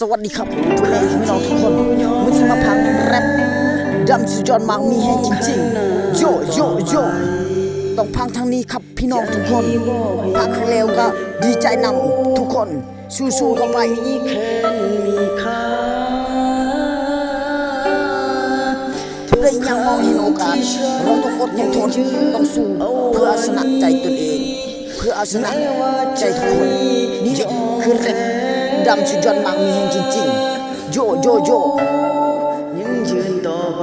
สวัสดีครับผมพ่อแม่พี่น้องทุกคนวันนี้มาพังแรปดำสุดยอดมากมีแฮงจริงๆโยโยโยต้องพังทางนี้ครับพี่น้องทุกคนพังให้เร็วก็ดีใจนำทุกคนสู้ๆเข้าไปได้ยังมองเห็นโอกาสเราต้องอดต้องทนต้องสู้เพื่ออาชนะใจตนเอง เพื่อเอาชนะใจทุกคนนี่คือแรป ดำสุดยอดมากมีแฮงจริงๆ โยโยโยยังยืนต่อไป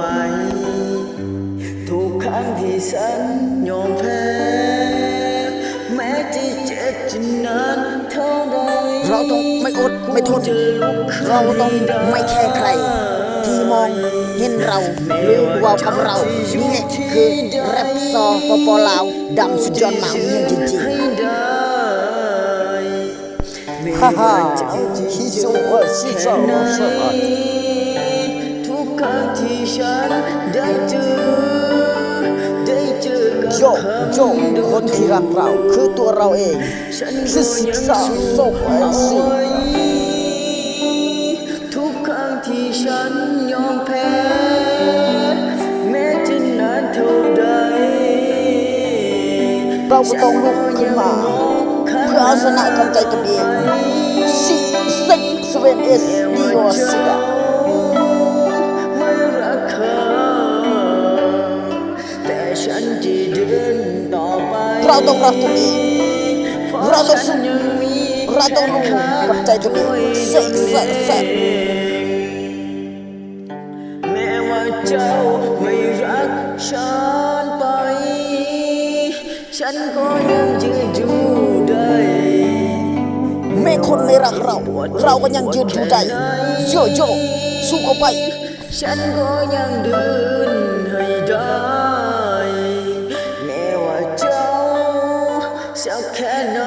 ทุกครั้งที่ฉันยอมแพ้ แม้จะเจ็บจะนานเท่าใดเราต้องไม่อดไม่ทน เราต้องไม่แคร์ใคร ที่มองเห็นเราหรือว่ากับเรา นี่แหละคือแรปซอปปลาวดำสุดยอดมากมีแฮงจริงให้ได้ๆ ฮ่าฮ่าฮิโซวะชิโซวะสวัสดีทุกครั้งที่ฉันได้เจอได้เจอกับโยโยคนที่รักเราคือตัวเราเองฉันคือสิกษาโซไอซีทุกครั้งที่ฉันยอมแพ้แม้จะนานเท่าใดเราก็ต้องลุกขึ้นมา เพื่อเอาชนะกับใจตัวเองสิเซ็กสเวนเอสดีโอสิกาเราต้องรักตัวเองเราต้องสู้ยังมีเราต้องรู้กับใจตัวเองเซ็กเซ็กเซ็กแม้ว่าเจ้าไม่รักฉันไป ฉันก็ยัง เราก็ยังยืนอยู่ได้โยโย่สู้เข้าไปฉันก็ยังเดินให้ได้แม้ว่าเจ้าสักแค่ไหน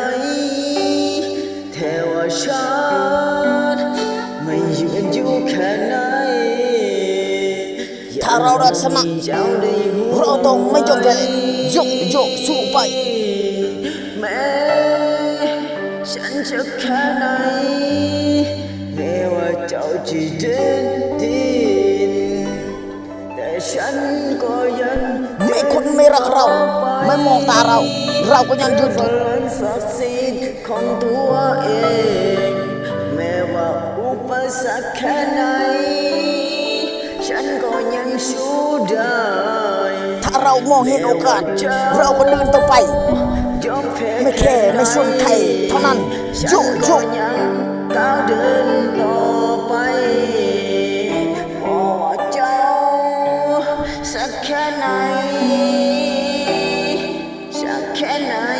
แจ้าจะเดินดินแต่ฉันก็ยังแม้คนไม่รักเรา ไม่มองตาเรา เราก็ยังยืนฝือยู่นศักดิ์ศรีของตัวเอง แม้ว่าอุปสรรคแค่ไหน ฉันก็ยังสู้ได้ ถ้าเรามองเห็นโอกาส เราก็เดินต่อไปยอมแพ้ไม่แคร์ไม่สนใครเท่านั้นฉัโยนโย่ก็ยังก้าวเดินต่อ can I? Shall can I?